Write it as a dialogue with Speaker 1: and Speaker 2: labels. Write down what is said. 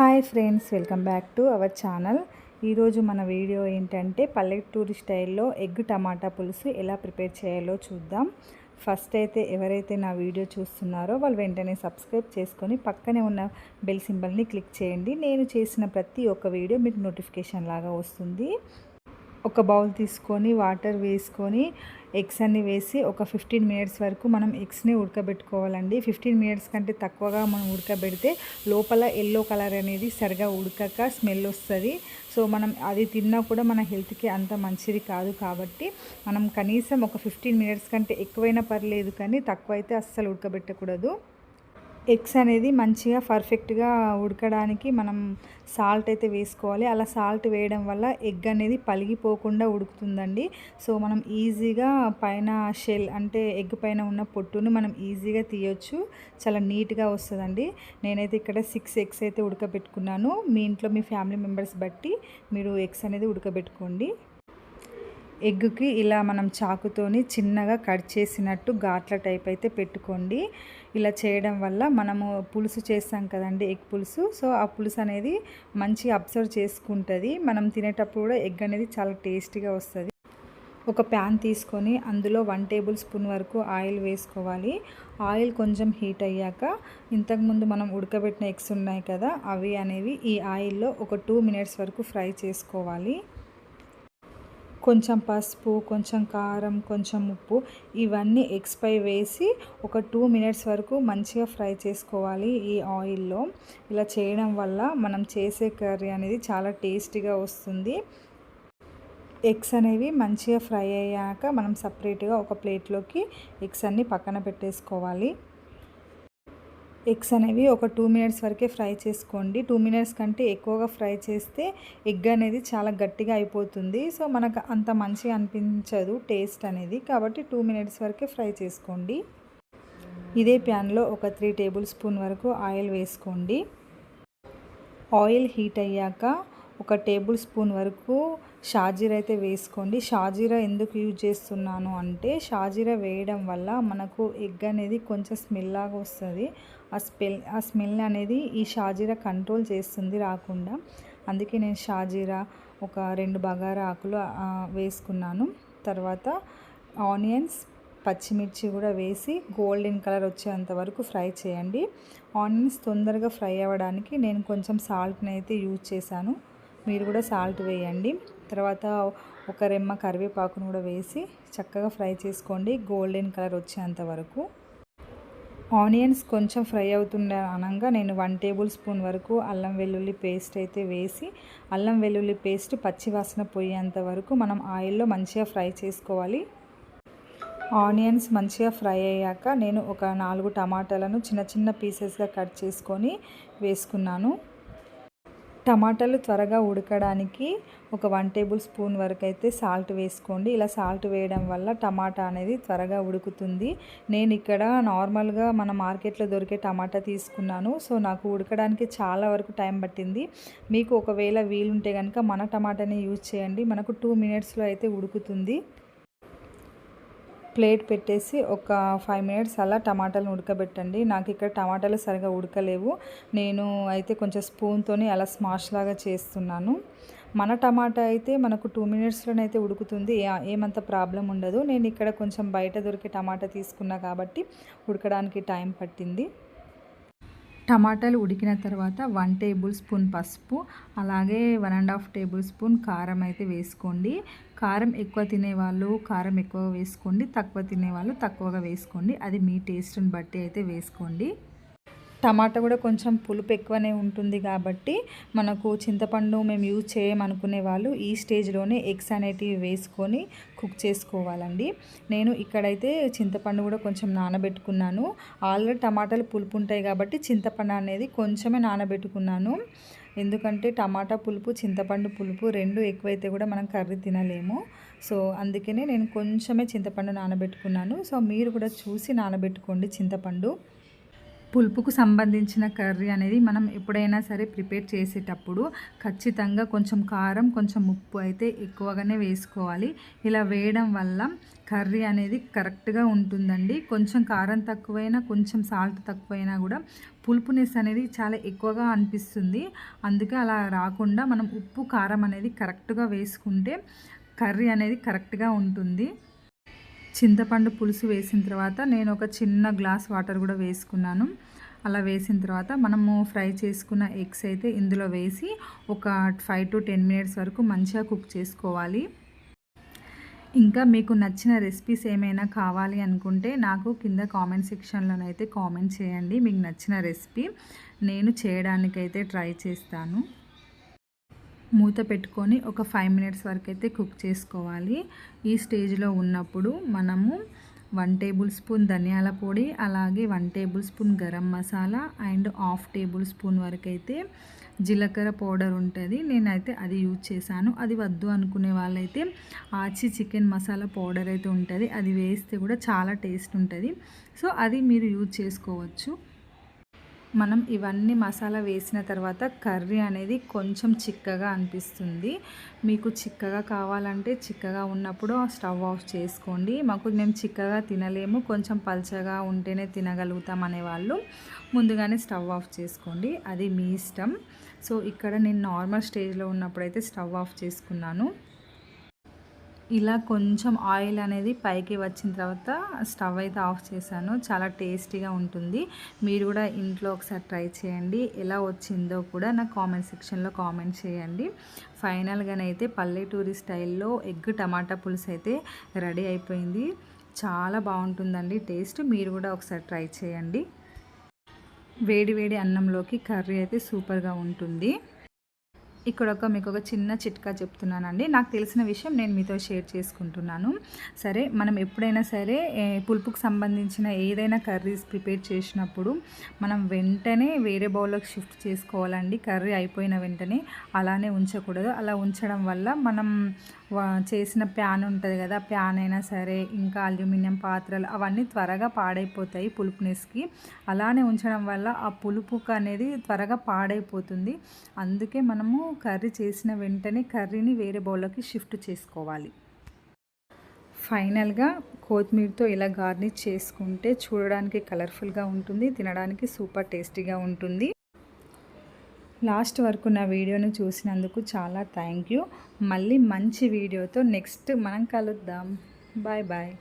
Speaker 1: Hi friends welcome back to our channel. ఈరోజు మన video ఏంటంటే పల్లెటూరి స్టైల్లో ఎగ్ టమాటా పులుసు ఎలా ప్రిపేర్ చేయాలో చూద్దాం. ఫస్ట్ అయితే ఎవరైతే నా వీడియో చూస్తున్నారో వాళ్ళు వెంటనే సబ్స్క్రైబ్ చేసుకొని పక్కనే ఉన్న బెల్ సింబల్ని క్లిక్ చేయండి. నేను చేసిన ప్రతి ఒక్క వీడియో మీకు నోటిఫికేషన్ లాగా వస్తుంది. ఒక బౌల్ తీసుకొని వాటర్ వేసుకొని ఎగ్స్ అన్ని వేసి ఒక ఫిఫ్టీన్ మినిట్స్ వరకు మనం ఎగ్స్ని ఉడకబెట్టుకోవాలండి. ఫిఫ్టీన్ మినిట్స్ కంటే తక్కువగా మనం ఉడకబెడితే లోపల ఎల్లో కలర్ అనేది సరిగా ఉడకక స్మెల్ వస్తుంది. సో మనం అది తిన్నా కూడా మన హెల్త్కి అంత మంచిది కాదు కాబట్టి మనం కనీసం ఒక ఫిఫ్టీన్ మినిట్స్ కంటే ఎక్కువైనా పర్లేదు కానీ తక్కువ అయితే అస్సలు ఉడకబెట్టకూడదు. ఎగ్స్ అనేది మంచిగా పర్ఫెక్ట్గా ఉడకడానికి మనం సాల్ట్ అయితే వేసుకోవాలి. అలా సాల్ట్ వేయడం వల్ల ఎగ్ అనేది పలిగిపోకుండా ఉడుకుతుందండి. సో మనం ఈజీగా పైన షెల్ అంటే ఎగ్ పైన ఉన్న పొట్టును మనం ఈజీగా తీయొచ్చు. చాలా నీట్గా వస్తుందండి. నేనైతే ఇక్కడ సిక్స్ ఎగ్స్ అయితే ఉడకబెట్టుకున్నాను. మీ ఇంట్లో మీ ఫ్యామిలీ మెంబర్స్ బట్టి మీరు ఎగ్స్ అనేది ఉడకబెట్టుకోండి. ఎగ్గుకి ఇలా మనం చాకుతోని చిన్నగా కట్ చేసినట్టు ఘాట్ల టైప్ అయితే పెట్టుకోండి. ఇలా చేయడం వల్ల మనము పులుసు చేస్తాం కదండి ఎగ్ పులుసు. సో ఆ పులుసు అనేది మంచిగా అబ్జర్వ్ చేసుకుంటుంది. మనం తినేటప్పుడు కూడా ఎగ్ అనేది చాలా టేస్టీగా వస్తుంది. ఒక ప్యాన్ తీసుకొని అందులో వన్ టేబుల్ స్పూన్ వరకు ఆయిల్ వేసుకోవాలి. ఆయిల్ కొంచెం హీట్ అయ్యాక ఇంతకుముందు మనం ఉడకబెట్టిన ఎగ్స్ ఉన్నాయి కదా అవి అనేవి ఈ ఆయిల్లో ఒక టూ మినిట్స్ వరకు ఫ్రై చేసుకోవాలి. కొంచెం పసుపు కొంచెం కారం కొంచెం ఉప్పు ఇవన్నీ ఎగ్స్పై వేసి ఒక టూ మినిట్స్ వరకు మంచిగా ఫ్రై చేసుకోవాలి ఈ ఆయిల్లో. ఇలా చేయడం వల్ల మనం చేసే కర్రీ అనేది చాలా టేస్టీగా వస్తుంది. ఎగ్స్ అనేవి మంచిగా ఫ్రై అయ్యాక మనం సపరేట్గా ఒక ప్లేట్లోకి ఎగ్స్ అన్నీ పక్కన పెట్టేసుకోవాలి. ఎగ్స్ అనేవి ఒక టూ మినిట్స్ వరకే ఫ్రై చేసుకోండి. టూ మినిట్స్ కంటే ఎక్కువగా ఫ్రై చేస్తే ఎగ్ అనేది చాలా గట్టిగా అయిపోతుంది. సో మనకు అంత మంచిగా అనిపించదు టేస్ట్ అనేది. కాబట్టి టూ మినిట్స్ వరకే ఫ్రై చేసుకోండి. ఇదే ప్యాన్లో ఒక త్రీ టేబుల్ స్పూన్ వరకు ఆయిల్ వేసుకోండి. ఆయిల్ హీట్ అయ్యాక ఒక టేబుల్ స్పూన్ వరకు షాజీరా అయితే వేసుకోండి. షాజీరా ఎందుకు యూజ్ చేస్తున్నాను అంటే షాజీరా వేయడం వల్ల మనకు ఎగ్ అనేది కొంచెం స్మెల్ లాగా వస్తుంది. ఆ స్మెల్ ఆ స్మెల్ అనేది ఈ షాజీరా కంట్రోల్ చేస్తుంది రాకుండా. అందుకే నేను షాజీరా ఒక రెండు బగారా ఆకులు వేసుకున్నాను. తర్వాత ఆనియన్స్ పచ్చిమిర్చి కూడా వేసి గోల్డెన్ కలర్ వచ్చేంత వరకు ఫ్రై చేయండి. ఆనియన్స్ తొందరగా ఫ్రై అవ్వడానికి నేను కొంచెం సాల్ట్ని అయితే యూజ్ చేశాను. మీరు కూడా సాల్ట్ వేయండి. తర్వాత ఒక రెమ్మ కరివేపాకును కూడా వేసి చక్కగా ఫ్రై చేసుకోండి. గోల్డెన్ కలర్ వచ్చేంత వరకు. ఆనియన్స్ కొంచెం ఫ్రై అవుతుండే అనగా నేను వన్ టేబుల్ స్పూన్ వరకు అల్లం వెల్లుల్లి పేస్ట్ అయితే వేసి అల్లం వెల్లుల్లి పేస్ట్ పచ్చివాసన పోయేంత వరకు మనం ఆయిల్లో మంచిగా ఫ్రై చేసుకోవాలి. ఆనియన్స్ మంచిగా ఫ్రై అయ్యాక నేను ఒక నాలుగు టమాటాలను చిన్న చిన్న పీసెస్గా కట్ చేసుకొని వేసుకున్నాను. టమాటాలు త్వరగా ఉడకడానికి ఒక వన్ టేబుల్ స్పూన్ వరకు అయితే సాల్ట్ వేసుకోండి. ఇలా సాల్ట్ వేయడం వల్ల టమాటా అనేది త్వరగా ఉడుకుతుంది. నేను ఇక్కడ నార్మల్గా మన మార్కెట్లో దొరికే టమాటా తీసుకున్నాను. సో నాకు ఉడకడానికి చాలా వరకు టైం పట్టింది. మీకు ఒకవేళ వీలుంటే కనుక మన టమాటాని యూజ్ చేయండి. మనకు టూ మినిట్స్లో అయితే ఉడుకుతుంది. ప్లేట్ పెట్టేసి ఒక ఫైవ్ మినిట్స్ అలా టమాటాలు ఉడకబెట్టండి. నాకు ఇక్కడ టమాటాలు సరిగా ఉడకలేవు. నేను అయితే కొంచెం స్పూన్తో అలా స్మాష్ లాగా చేస్తున్నాను. మన టమాటా అయితే మనకు టూ మినిట్స్లోనైతే ఉడుకుతుంది. ఏమంత ప్రాబ్లం ఉండదు. నేను ఇక్కడ కొంచెం బయట దొరికే టమాటా తీసుకున్నా కాబట్టి ఉడకడానికి టైం పట్టింది. టమాటాలు ఉడికిన తర్వాత వన్ టేబుల్ స్పూన్ పసుపు అలాగే one and half tablespoon కారం అయితే వేసుకోండి. కారం ఎక్కువ తినేవాళ్ళు కారం ఎక్కువ వేసుకోండి తక్కువ తినేవాళ్ళు తక్కువగా వేసుకోండి. అది మీ టేస్ట్ని బట్టి అయితే వేసుకోండి. టమాటా కూడా కొంచెం పులుపు ఎక్కువనే ఉంటుంది కాబట్టి మనకు చింతపండు మేము యూజ్ చేయమనుకునే వాళ్ళు ఈ స్టేజ్లోనే ఎగ్స్ అనేటివి వేసుకొని కుక్ చేసుకోవాలండి. నేను ఇక్కడైతే చింతపండు కూడా కొంచెం నానబెట్టుకున్నాను. ఆల్రెడీ టమాటాలు పులుపు ఉంటాయి కాబట్టి చింతపండు అనేది కొంచెమే నానబెట్టుకున్నాను. ఎందుకంటే టమాటా పులుపు చింతపండు పులుపు రెండు ఎక్కువైతే కూడా మనం కర్రీ తినలేము. సో అందుకనే నేను కొంచెమే చింతపండు నానబెట్టుకున్నాను. సో మీరు కూడా చూసి నానబెట్టుకోండి చింతపండు. పులుపుకు సంబంధించిన కర్రీ అనేది మనం ఎప్పుడైనా సరే ప్రిపేర్ చేసేటప్పుడు ఖచ్చితంగా కొంచెం కారం కొంచెం ఉప్పు అయితే ఎక్కువగానే వేసుకోవాలి. ఇలా వేయడం వల్ల కర్రీ అనేది కరెక్ట్గా ఉంటుందండి. కొంచెం కారం తక్కువైనా కొంచెం సాల్ట్ తక్కువైనా కూడా పులుపునెస్ అనేది చాలా ఎక్కువగా అనిపిస్తుంది. అందుకే అలా రాకుండా మనం ఉప్పు కారం అనేది కరెక్ట్గా వేసుకుంటే కర్రీ అనేది కరెక్ట్గా ఉంటుంది. చింతపండు పులుసు వేసిన తర్వాత నేను ఒక చిన్న గ్లాస్ వాటర్ కూడా వేసుకున్నాను. అలా వేసిన తర్వాత మనము ఫ్రై చేసుకున్న ఎగ్స్ అయితే ఇందులో వేసి ఒక ఫైవ్ టు టెన్ మినిట్స్ వరకు మంచిగా కుక్ చేసుకోవాలి. ఇంకా మీకు నచ్చిన రెసిపీస్ ఏమైనా కావాలి అనుకుంటే నాకు కింద కామెంట్ సెక్షన్లోనైతే కామెంట్ చేయండి. మీకు నచ్చిన రెసిపీ నేను చేయడానికైతే ట్రై చేస్తాను. మూత పెట్టుకొని ఒక ఫైవ్ మినిట్స్ వరకు అయితే కుక్ చేసుకోవాలి. ఈ స్టేజ్లో ఉన్నప్పుడు మనము వన్ టేబుల్ స్పూన్ ధనియాల పొడి అలాగే one tablespoon garam masala and half tablespoon వరకు అయితే జీలకర్ర పౌడర్ ఉంటుంది. నేనైతే అది యూజ్ చేశాను. అది వద్దు అనుకునే వాళ్ళైతే ఆచి చికెన్ మసాలా పౌడర్ అయితే ఉంటుంది. అది వేస్తే కూడా చాలా టేస్ట్ ఉంటుంది. సో అది మీరు యూజ్ చేసుకోవచ్చు. మనం ఇవన్నీ మసాలా వేసిన తర్వాత కర్రీ అనేది కొంచెం చిక్కగా అనిపిస్తుంది. మీకు చిక్కగా కావాలంటే చిక్కగా ఉన్నప్పుడు స్టవ్ ఆఫ్ చేసుకోండి. మాకు మేము చిక్కగా తినలేము కొంచెం పల్చగా ఉంటేనే తినగలుగుతాం అనేవాళ్ళు. ముందుగానే స్టవ్ ఆఫ్ చేసుకోండి. అది మీ ఇష్టం. సో ఇక్కడ నేను నార్మల్ స్టేజ్లో ఉన్నప్పుడైతే స్టవ్ ఆఫ్ చేసుకున్నాను. ఇలా కొంచెం ఆయిల్ అనేది పైకి వచ్చిన తర్వాత స్టవ్ అయితే ఆఫ్ చేశాను. చాలా టేస్టీగా ఉంటుంది. మీరు కూడా ఇంట్లో ఒకసారి ట్రై చేయండి. ఎలా వచ్చిందో కూడా నాకు కామెంట్ సెక్షన్లో కామెంట్ చేయండి. ఫైనల్గానైతే పల్లెటూరి స్టైల్లో ఎగ్ టమాటా పులుసు అయితే రెడీ అయిపోయింది. చాలా బాగుంటుందండి టేస్ట్. మీరు కూడా ఒకసారి ట్రై చేయండి. వేడి వేడి అన్నంలోకి కర్రీ అయితే సూపర్గా ఉంటుంది. ఇక్కడ ఒక మీకు ఒక చిన్న చిట్కా చెప్తున్నానండి. నాకు తెలిసిన విషయం నేను మీతో షేర్ చేసుకుంటున్నాను. సరే మనం ఎప్పుడైనా సరే పులుపుకు సంబంధించిన ఏదైనా కర్రీస్ ప్రిపేర్ చేసినప్పుడు మనం వెంటనే వేరే బౌల్లోకి షిఫ్ట్ చేసుకోవాలండి. కర్రీ అయిపోయిన వెంటనే అలానే ఉంచకూడదు. అలా ఉంచడం వల్ల మనం చేసిన ప్యాన్ ఉంటుంది కదా ప్యాన్ అయినా సరే ఇంకా అల్యూమినియం పాత్రలు అవన్నీ త్వరగా పాడైపోతాయి పులుపునెస్కి. అలానే ఉంచడం వల్ల ఆ పులుపు అనేది త్వరగా పాడైపోతుంది. అందుకే మనము కర్రీ చేసిన వెంటనే కర్రీని వేరే బౌల్లోకి షిఫ్ట్ చేసుకోవాలి. ఫైనల్గా కొత్తిమీరతో ఇలా గార్నిష్ చేసుకుంటే చూడడానికి కలర్ఫుల్గా ఉంటుంది తినడానికి సూపర్ టేస్టీగా ఉంటుంది. లాస్ట్ వరకు నా వీడియోను చూసినందుకు చాలా థ్యాంక్ యూ. మళ్ళీ మంచి వీడియోతో నెక్స్ట్ మనం కలుద్దాం. Bye bye.